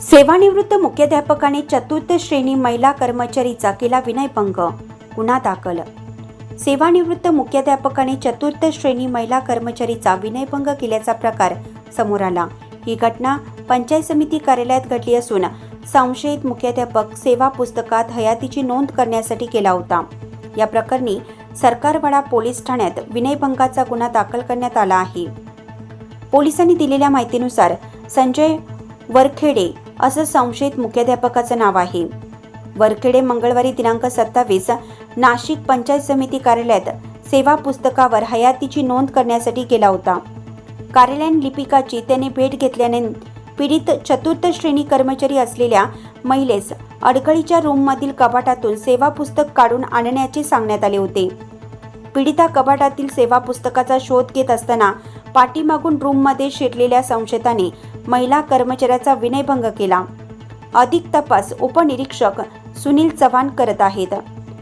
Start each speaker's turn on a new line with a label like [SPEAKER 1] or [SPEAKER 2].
[SPEAKER 1] सेवानिवृत्त मुख्याध्यापकाने चतुर्थ श्रेणी महिला कर्मचारीचा केला विनयभंग. गुन्हा दाखल. सेवानिवृत्त मुख्याध्यापकाने चतुर्थ श्रेणी महिला कर्मचारीचा विनयभंग केल्याचा प्रकार समोर आला. ही घटना पंचायत समिती कार्यालयात घडली असून संशयित मुख्याध्यापक सेवा पुस्तकात हयातीची नोंद करण्यासाठी केला होता. या प्रकरणी सरकारवाडा पोलीस ठाण्यात विनयभंगाचा गुन्हा दाखल करण्यात आला आहे. पोलिसांनी दिलेल्या माहितीनुसार संजय वरखेडे असं संशयित मुख्याध्यापकाचं नाव आहे. वरखेडे मंगळवारी दिनांक सत्तावीस नाशिक पंचायत समिती कार्यालयात सेवा पुस्तकावर हयातीची नोंद करण्यासाठी गेला होता. कार्यालयीन लिपिकाची त्याने भेट घेतल्याने पीडित चतुर्थ श्रेणी कर्मचारी असलेल्या महिलेस अडखळीच्या रूममधील कपाटातून सेवा पुस्तक काढून आणण्याचे सांगण्यात आले होते. पीडिता कपाटातील सेवा पुस्तकाचा शोध घेत असताना पाठीमागून रूममध्ये शिरलेल्या संशयिताने महिला कर्मचाऱ्याचा विनयभंग केला. अधिक तपास उपनिरीक्षक सुनील चव्हाण करत आहेत.